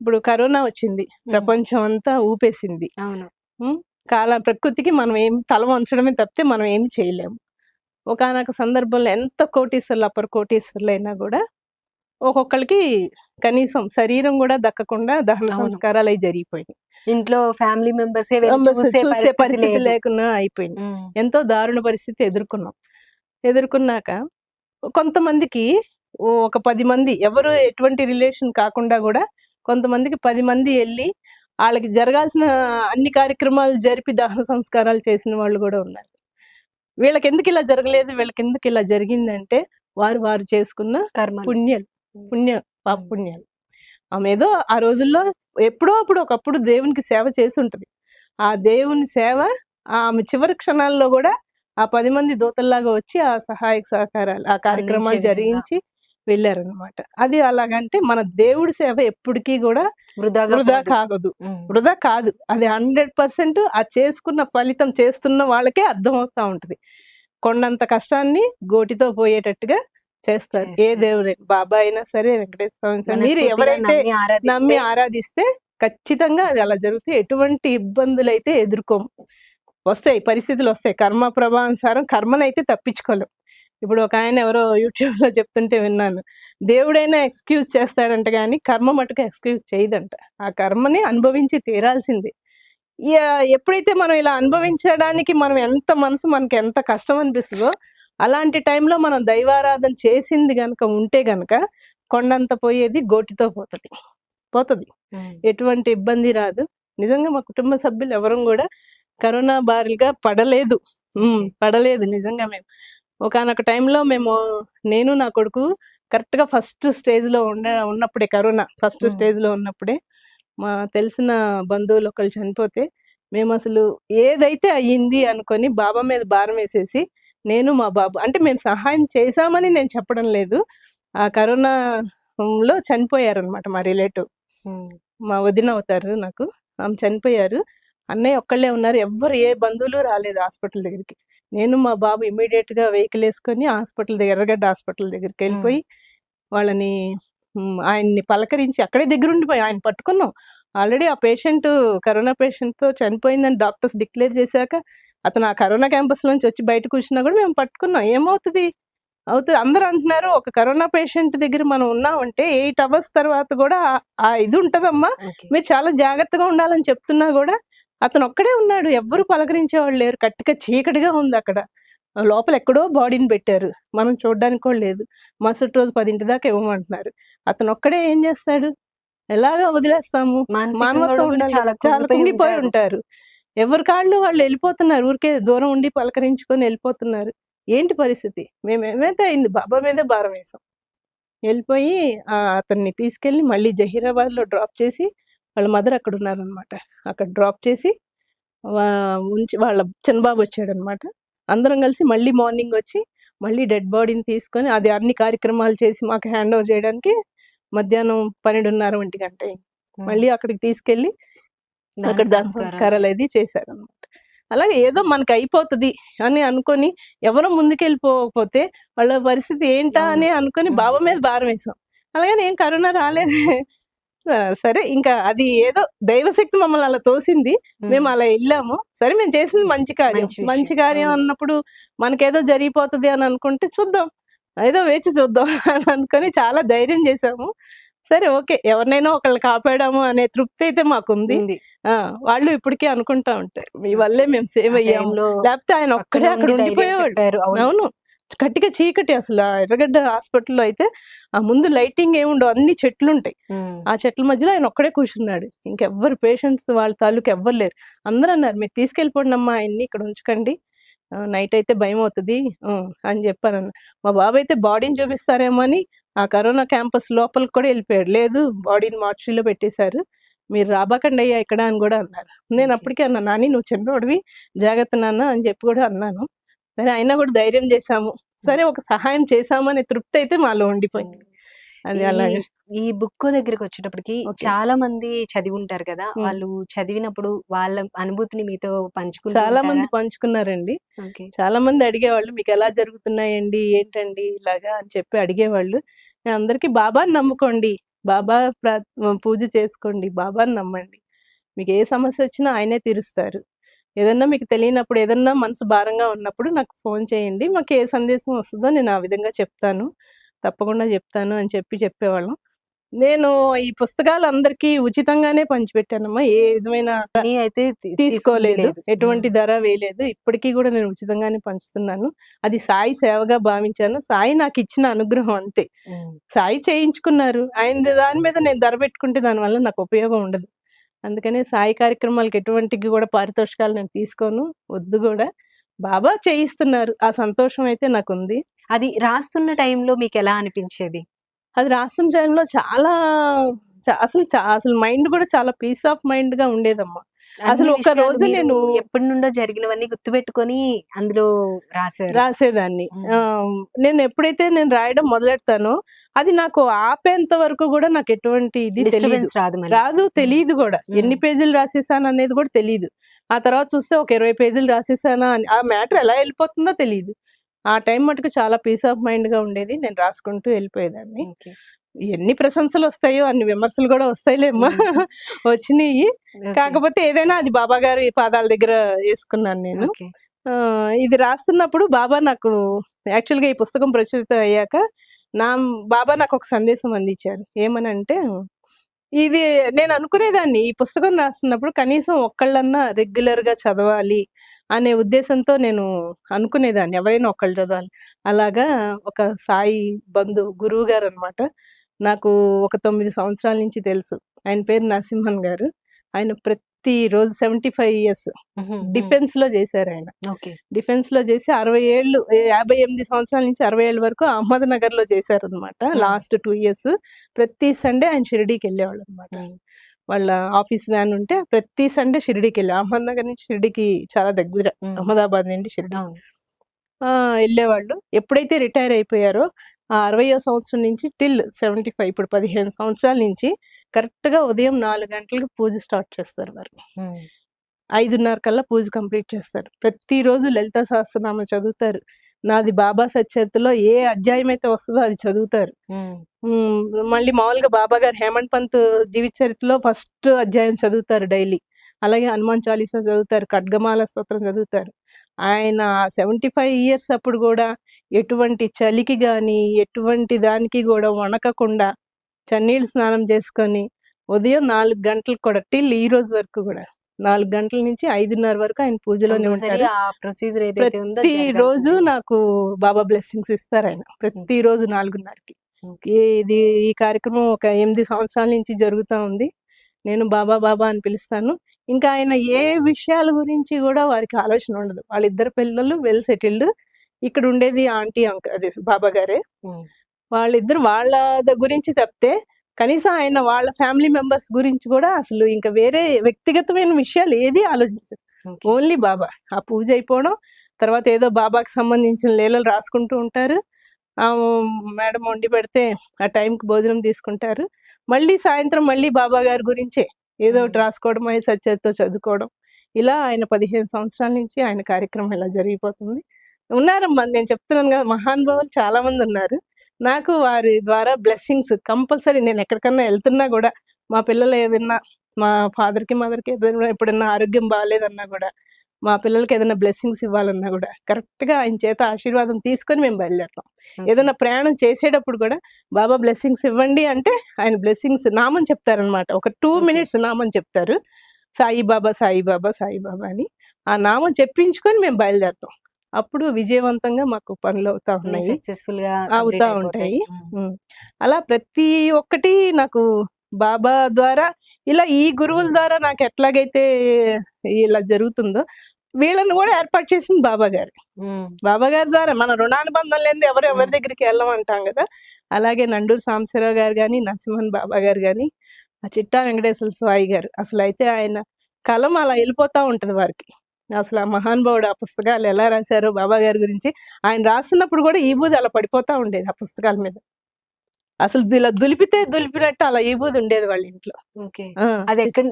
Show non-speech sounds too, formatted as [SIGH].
ఇప్పుడు కరోనా వచ్చింది. ప్రపంచం అంతా ఊపేసింది. అవును. కాల ప్రకృతికి మనం ఏం తల వంచడమే తప్పితే మనం ఏం చేయలేము. ఒకానొక సందర్భంలో ఎంత కోటీశ్వర్లు అప్పర్ కోటీశ్వర్లు అయినా కూడా ఒక్కొక్కరికి కనీసం శరీరం కూడా దక్కకుండా దహన. సంస్కారాలు అవి జరిగిపోయినాయి. ఇంట్లో ఫ్యామిలీ మెంబర్స్ చూసే పరిస్థితి లేకుండా అయిపోయింది. ఎంతో దారుణ పరిస్థితి ఎదుర్కొన్నాం. ఎదుర్కొన్నాక కొంతమందికి ఒక పది మంది ఎవరు ఎటువంటి రిలేషన్ కాకుండా కూడా కొంతమందికి పది మంది వెళ్ళి వాళ్ళకి జరగాల్సిన అన్ని కార్యక్రమాలు జరిపి దహన సంస్కారాలు చేసిన వాళ్ళు కూడా ఉన్నారు. వీళ్ళకి ఎందుకు ఇలా జరగలేదు? వీళ్ళకి ఎందుకు ఇలా జరిగిందంటే వారు వారు చేసుకున్న కర్మ పుణ్యాలు. పుణ్య పాప పుణ్యాలు. ఆమె ఏదో ఆ రోజుల్లో ఎప్పుడో అప్పుడు ఒకప్పుడు దేవునికి సేవ చేసి ఉంటది ఆ దేవుని సేవ ఆమె చివరి క్షణాల్లో కూడా ఆ పది మంది దూతల్లాగా వచ్చి ఆ సహాయక సహకారాలు ఆ కార్యక్రమాలు. జరిగించి వెళ్ళారనమాట అది అలాగంటే మన దేవుడి సేవ ఎప్పటికీ కూడా వృధా పోదు. కాగదు. వృధా కాదు. అది హండ్రెడ్ పర్సెంట్ ఆ చేసుకున్న ఫలితం చేస్తున్న వాళ్ళకే అర్థమవుతా ఉంటది. కొండంత కష్టాన్ని గోటితో పోయేటట్టుగా చేస్తారు. ఏ. దేవుడే? బాబా అయినా సరే వెంకటేశ్వర మీరు ఎవరైతే నమ్మి ఆరాధిస్తే నమ్మి ఆరాధిస్తే ఖచ్చితంగా అది అలా జరిగితే ఎటువంటి ఇబ్బందులు అయితే ఎదుర్కోము. వస్తాయి పరిస్థితులు వస్తాయి. కర్మ ప్రభావానుసారం కర్మనైతే తప్పించుకోలేం. ఇప్పుడు ఒక ఆయన ఎవరో యూట్యూబ్లో చెప్తుంటే విన్నాను. దేవుడైనా ఎక్స్క్యూజ్ చేస్తాడంట కానీ కర్మ మటుకు ఎక్స్క్యూజ్ చేయదంట. ఆ కర్మని అనుభవించి తీరాల్సిందే. ఇక ఎప్పుడైతే మనం ఇలా అనుభవించడానికి మనం ఎంత మనసు మనకి ఎంత కష్టం అనిపిస్తుందో అలాంటి టైంలో మనం దైవారాధన చేసింది గనక ఉంటే గనక కొండంత పోయేది గోటితో పోతుంది. పోతుంది. ఎటువంటి ఇబ్బంది రాదు. నిజంగా మా కుటుంబ సభ్యులు ఎవరు కూడా కరోనా బారిగా పడలేదు. పడలేదు నిజంగా మేము. ఒకనొక టైంలో మేము నేను నా కొడుకు కరెక్ట్గా ఫస్ట్ స్టేజ్లో ఉండ ఉన్నప్పుడే కరోనా ఫస్ట్ ఉమ్. స్టేజ్లో ఉన్నప్పుడే మా తెలిసిన బంధువులు ఒకళ్ళు చనిపోతే మేము అసలు ఏదైతే అయ్యింది అనుకొని బాబా మీద భారం వేసేసి నేను మా బాబు అంటే మేము సహాయం చేశామని నేను చెప్పడం లేదు. ఆ కరోనా లో చనిపోయారనమాట మా రిలేటివ్. మా వదిన అవుతారు నాకు. ఆమె చనిపోయారు. అన్నయ్య ఒక్కళ్ళే ఉన్నారు. ఎవ్వరు ఏ బంధువులు రాలేదు హాస్పిటల్ దగ్గరికి. నేను మా బాబు ఇమీడియట్గా వెహికల్ వేసుకొని హాస్పిటల్ దగ్గర ఎర్రగడ్డ హాస్పిటల్ దగ్గరికి వెళ్ళిపోయి వాళ్ళని ఆయన్ని పలకరించి అక్కడే దగ్గర ఉండిపోయి ఆయన పట్టుకున్నాం. ఆల్రెడీ ఆ పేషెంట్ కరోనా పేషెంట్తో చనిపోయిందని డాక్టర్స్ డిక్లేర్ చేశాక అతను ఆ కరోనా క్యాంపస్ నుంచి వచ్చి బయట కూర్చున్నా కూడా మేము పట్టుకున్నాం. ఏమవుతుంది? అవుతుంది. అందరూ అంటున్నారు ఒక కరోనా పేషెంట్ దగ్గర మనం ఉన్నామంటే ఎయిట్ అవర్స్ తర్వాత కూడా ఆ- ఇది ఉంటదమ్మా. మీరు చాలా జాగ్రత్తగా ఉండాలని చెప్తున్నా కూడా అతను ఒక్కడే ఉన్నాడు. ఎవ్వరు పలకరించేవాళ్ళు లేరు. కట్టిక చీకటిగా ఉంది అక్కడ. లోపల ఎక్కడో బాడీని పెట్టారు. మనం చూడడానికి కూడా లేదు. మరుసటి రోజు పదింటి దాకా ఇవ్వమంటున్నారు. అతను ఒక్కడే ఏం చేస్తాడు? ఎలాగా వదిలేస్తాము? మానవత్వం చాలా కుంగిపోయి ఉంటారు. ఎవరి కాళ్ళు వాళ్ళు వెళ్ళిపోతున్నారు. ఊరికే దూరం ఉండి పలకరించుకొని వెళ్ళిపోతున్నారు. ఏంటి పరిస్థితి? మేము ఏమైతే అయింది? బాబా మీదే భారం వేసాం. వెళ్ళిపోయి అతన్ని తీసుకెళ్ళి మళ్ళీ జహీరాబాద్లో డ్రాప్ చేసి వాళ్ళ మదర్ అక్కడ ఉన్నారనమాట అక్కడ డ్రాప్ చేసి ఉంచి వాళ్ళ చిన్నబాబు వచ్చాడు అనమాట అందరం కలిసి మళ్ళీ మార్నింగ్ వచ్చి మళ్ళీ డెడ్ బాడీని తీసుకొని అది అన్ని కార్యక్రమాలు చేసి మాకు హ్యాండ్ ఓవర్ చేయడానికి మధ్యాహ్నం పన్నెండున్నర ఒంటి గంట. మళ్ళీ అక్కడికి తీసుకెళ్ళి అక్కడ దాన సంస్కారాలు. అది చేశారు అనమాట అలాగే ఏదో మనకి అయిపోతుంది అని అనుకొని ఎవరో ముందుకెళ్ళిపోకపోతే వాళ్ళ పరిస్థితి ఏంటా. అని అనుకొని. బాబా మీద భారం వేసాం అలాగే ఏం కరోనా రాలేదు సరే ఇంకా అది ఏదో దైవశక్తి మమ్మల్ని అలా తోసింది. మేము అలా వెళ్ళాము. సరే మేము చేసింది మంచి కార్యం. మంచి కార్యం. అన్నప్పుడు మనకేదో జరిగిపోతుంది అని అనుకుంటే చూద్దాం. ఏదో వేచి చూద్దాం [LAUGHS] అని అనుకొని చాలా ధైర్యం చేసాము సరే ఓకే ఎవరినైనా ఒకళ్ళు కాపాడాము అనే తృప్తి అయితే మాకుంది. ఉంది. ఆ వాళ్ళు ఇప్పటికీ అనుకుంటా ఉంటారు. మీ వల్లే మేము సేవ్ అయ్యాము. లేకపోతే ఆయన ఒక్కడే అక్కడ ఉండిపోయేవాళ్ళు. అవును. కట్టిగా చీకటి అసలు. ఆ ఎర్రగడ్డ హాస్పిటల్లో అయితే ఆ ముందు లైటింగ్ ఏముండవు అన్ని చెట్లు ఉంటాయి. ఆ చెట్ల మధ్యలో ఆయన ఒక్కడే కూర్చున్నాడు. ఇంకెవ్వరు పేషెంట్స్ వాళ్ళ తాలూకు ఎవ్వరు లేరు. అందరూ అన్నారు మీరు తీసుకెళ్ళిపోండి అమ్మా ఆయన్ని ఇక్కడ ఉంచకండి. నైట్ అయితే భయం అవుతుంది అని చెప్పాను మా బాబు అయితే బాడీని చూపిస్తారేమో అని ఆ కరోనా క్యాంపస్ లోపలికి కూడా వెళ్ళిపోయాడు. లేదు బాడీని మార్చిలో పెట్టేశారు. మీరు రాబాకండి అయ్యా ఇక్కడ అని కూడా అన్నారు. నేను. అప్పటికే అన్నా నాని నువ్వు చిన్నోడివి జాగ్రత్త నాన్న అని చెప్పి కూడా అన్నాను. సరే అయినా కూడా ధైర్యం చేశాము. సరే ఒక సహాయం చేశామనే తృప్తి అయితే మాలో ఉండిపోయింది అది అలాగే ఈ బుక్ దగ్గరికి వచ్చేటప్పటికి. చాలా మంది చదివి ఉంటారు కదా. వాళ్ళు చదివినప్పుడు వాళ్ళ అనుభూతిని మీతో పంచుకుంటూ చాలా మంది? పంచుకున్నారండి. చాలా మంది అడిగేవాళ్ళు మీకు ఎలా జరుగుతున్నాయండి ఏంటండి ఇలాగా అని చెప్పి అడిగేవాళ్ళు అందరికీ బాబాని నమ్ముకోండి బాబా పూజ చేసుకోండి. బాబాని నమ్మండి. మీకు ఏ సమస్య వచ్చినా ఆయనే తీరుస్తారు. ఏదన్నా మీకు తెలియనప్పుడు, ఏదన్నా మనసు భారంగా ఉన్నప్పుడు నాకు ఫోన్ చేయండి. మాకు ఏ సందేశం వస్తదో నేను ఆ విధంగా చెప్తాను. తప్పకుండా చెప్తాను అని చెప్పి చెప్పేవాళ్ళం. నేను ఈ పుస్తకాలు అందరికీ ఉచితంగానే పంచిపెట్టానమ్మా. ఏ విధమైన మనీ అయితే తీసుకోలేదు. లేదు. ఎటువంటి. ధర వేయలేదు. ఇప్పటికి గూడా నేను ఉచితంగానే పంచుతున్నాను. అది సాయి సేవగా భావించాను. సాయి నాకిచ్చిన అనుగ్రహం అంతే. సాయి చేయించుకున్నారు. ఆయనది దాని మీద నేను ధర పెట్టుకుంటే దానివల్ల నాకు ఉపయోగం ఉండదు. అందుకనే సాయి కార్యక్రమాలకి ఎటువంటికి గూడా పారితోషికాలు నేను తీసుకోను. వద్దు గూడా. బాబా చేయిస్తున్నారు. ఆ సంతోషం అయితే నాకుంది. అది రాస్తున్న టైంలో మీకెలా అనిపించేది? అది రాస్తున్న టైంలో చాలా అసలు అసలు మైండ్ గూడా చాలా పీస్ ఆఫ్ మైండ్‌గా ఉండేదమ్మా. అసలు ఒక రోజు నేను ఎప్పటి నుండో జరిగినవన్నీ గుర్తుపెట్టుకొని అందులో రాసారు. రాసేదాన్ని. నేను ఎప్పుడైతే నేను రాయడం మొదలెడతానో, అది నాకు ఆపేంత వరకు గూడా నాకు ఎటువంటి ఇది రాదు. రాదు. తెలీదు గూడా. ఎన్ని. పేజీలు రాసేసాననేది గూడా తెలీదు. ఆ తర్వాత చూస్తే ఒక 20 పేజీలు రాసేసానా అని ఆ మ్యాటర్ ఎలా ఎళ్ళిపోతుందో తెలీదు. ఆ టైం మటుకు చాలా పీస్ ఆఫ్ మైండ్‌గా ఉండేది. నేను రాసుకుంటూ ఎళ్ళిపోయేదాన్ని. ఎన్ని ప్రశంసలొస్తాయో అన్ని విమర్శలు గూడా వస్తాయిలేమ్మా. వచ్చినియి. కాకపోతే ఏదైనా అది బాబా గారి పాదాల దగ్గర యేసుకున్నాను నేను. ఇది రాస్తున్నప్పుడు బాబా నాకు యాక్చువల్‌గా ఈ పుస్తకం ప్రచురితం అయ్యాక నా బాబా నాకొక సందేశం అందించారు. ఏమనంటే, ఇది నేను అనుకునేదాన్ని ఈ పుస్తకం రాస్తున్నప్పుడు కనీసం ఒక్కళ్ళన్నా రెగ్యులర్‌గా చదవాలి అనే ఉద్దేశంతో నేను అనుకునేదాన్ని. ఎవరైనా ఒకళ్ళు చదవాలి. అలాగా ఒక సాయి బంధువు గురువుగారనమాట. నాకు ఒక 9 సంవత్సరాల నుంచి తెలుసు. ఆయన పేరు నరసింహన్ గారు. ఆయన ప్రతిరోజు 75 ఇయర్స్ హుహు. హ్మ్. డిఫెన్స్‌లో చేశారాయన. ఓకే. డిఫెన్స్‌లో చేసి 60 ఏళ్ళు 58 సంవత్సరాల నుంచి 60 ఏళ్ళ వరకు అహ్మద్‌నగర్‌లో చేశారనమాట. హ్మ్. Last 2 years. ప్రతి సండే ఆయన షిరిడీకెళ్ళేవాళ్ళనమాట. హ్మ్. వాళ్ళ ఆఫీస్ వ్యాన్ ఉంటే ప్రతి సండే షిరిడీకెళ్ళే అహ్మద్‌నగర్ నుంచి షిరిడీకి చాలా దగ్గర. హ్మ్. అహ్మదాబాద్ నుండి షిరిడీ. ఎళ్ళేవాళ్ళు. ఎప్పుడైతే రిటైర్ అయిపోయారో ఆ 60వ సంవత్సరం నుంచి టిల్ 75 ఇప్పుడు 15 సంవత్సరాల నుంచి కరెక్ట్‌గా ఉదయం 4 గంటలకి పూజ స్టార్ట్ చేస్తారు వారు. 5:30 కల్లా పూజ కంప్లీట్ చేస్తారు. ప్రతిరోజు లలిత సహస్రనామం చదువుతారు. నాది బాబా సచ్చరిత్రలో ఏ అధ్యాయం అయితే వస్తదో అది చదువుతారు. మళ్ళీ మామూలుగా బాబా గారు హేమంత్ పంత్ జీవిత చరిత్రలో ఫస్ట్ అధ్యాయం చదువుతారు డైలీ. అలాగే హనుమాన్ చాలీసా చదువుతారు. ఖడ్గమాల స్తోత్రం చదువుతారు. ఆయన 75 ఇయర్స్ అప్పుడు గూడా ఎటువంటి చలికి గాని, ఎటువంటి దానికి గూడా వణకకుండా చన్నీళ్ళు స్నానం చేసుకొని ఉదయం 4 గంటలకు కూడా టిల్ ఈ రోజు వరకు గూడా 4 గంటల నుంచి 5:30 వరకు ఆయన పూజలోనే ఉంటారు. ప్రొసీజర్ ప్రతిరోజు జరగాల్సిందే. నాకు బాబా బ్లెస్సింగ్స్ ఇస్తారాయన. ఓకే. ప్రతిరోజు 4:30కి. ఓకే. ఇది ఈ కార్యక్రమం ఒక 8 సంవత్సరాల నుంచి జరుగుతా ఉంది. నేను బాబా బాబా అని పిలుస్తాను. ఇంకా ఆయన ఏ విషయాల గురించి గూడా వారికి ఆలోచన ఉండదు. వాళ్ళిద్దరు పిల్లలు వెల్ సెటిల్డ్. ఇక్కడ ఉండేది ఆంటీ అంక్ అదే బాబా గారే. వాళ్ళిద్దరు వాళ్ళ గురించి తప్పితే కనీసం ఆయన వాళ్ళ ఫ్యామిలీ మెంబర్స్ గురించి గూడా అసలు ఇంక వేరే వ్యక్తిగతమైన విషయాలు ఏది ఆలోచించరు. ఓన్లీ బాబా. ఆ పూజ అయిపోవడం, తర్వాత ఏదో బాబాకి సంబంధించిన లీలలు రాసుకుంటూ ఉంటారు. మేడం వండి పెడితే ఆ టైంకి భోజనం తీసుకుంటారు. మళ్ళీ సాయంత్రం మళ్ళీ బాబా గారి గురించే ఏదో. రాసుకోవడం, అయి సచ్చరిత్ర చదువుకోవడం. ఇలా ఆయన 15 సంవత్సరాల నుంచి ఆయన కార్యక్రమం ఇలా జరిగిపోతుంది. ఉన్నారమ్మా నేను చెప్తున్నాను గదా! మహానుభావులు చాలా మందున్నారు. నాకు వారి ద్వారా బ్లెస్సింగ్స్ కంపల్సరీ నేను ఎక్కడికన్నా ఎళ్తున్నా గూడా మా పిల్లలు ఏదన్నా మా ఫాదర్‌కి, మదర్‌కి ఏదైనా ఎప్పుడన్నా ఆరోగ్యం బాలేదన్నా గూడా, మా పిల్లలకి ఏదైనా బ్లెస్సింగ్స్ ఇవ్వాలన్నా గూడా కరెక్ట్‌గా ఆయన చేత ఆశీర్వాదం తీసుకొని మేము బయలుదేరతాం. ఏదైనా ప్రయాణం చేసేటప్పుడు గూడా బాబా బ్లెస్సింగ్స్ ఇవ్వండి అంటే ఆయన బ్లెస్సింగ్స్ నామం చెప్తారనమాట. ఒక 2 ఓకే. మినిట్స్ నామం చెప్తారు. సాయిబాబా, సాయిబాబా, సాయిబాబా అని. ఆ నామం చెప్పించుకొని మేము బయలుదేరతాం. అప్పుడు విజయవంతంగా మాకు పనులవుతా అన్నీ ఉన్నాయి. సక్సెస్‌ఫుల్‌గా కంప్లీట్ అవుతా. ఉంటాయి. అలా ప్రతి ఒక్కటి నాకు బాబా ద్వారా ఇలా ఈ గురువుల ద్వారా నాకు ఎట్లాగైతే ఇలా జరుగుతుందో, వీళ్ళని గూడా ఏర్పాటు చేసింది బాబా గారే. బాబా గారి ద్వారా మన రుణానుబంధం లేనిదే ఎవరు ఎవరి. దగ్గరికి ఎళ్ళం అంటాం గదా! అలాగే నండూరి సాంబశివరావు గారు గాని, నరసింహన్ బాబా గారు గాని, ఆ చిట్టా వెంకటేశ్వర స్వామి గారు అసలైతే ఆయన కలం అలా ఎళ్ళిపోతా ఉంటది వారికి. అసలు ఆ మహానుభావుడు ఆ పుస్తకాలు ఎలా రాసారో బాబా గారి గురించి, ఆయన రాస్తున్నప్పుడు గూడా ఈబూది అలా పడిపోతా ఉండేది ఆ పుస్తకాల మీద. అసలు ఇలా దులిపితే దులిపినట్టు అలా ఈబూది ఉండేది వాళ్ళ ఇంట్లో. అది ఎక్కడ